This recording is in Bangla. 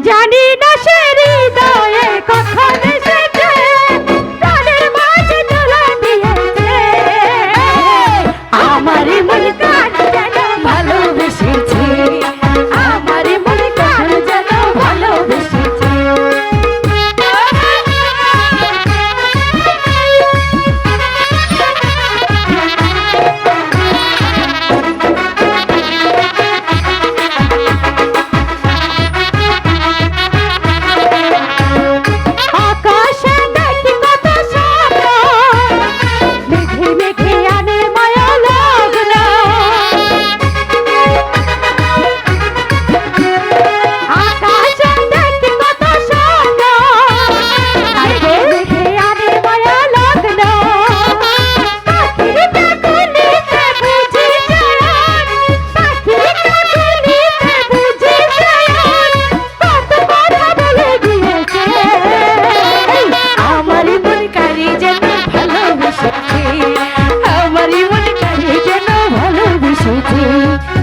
জানি না সে হৃদয় thank you.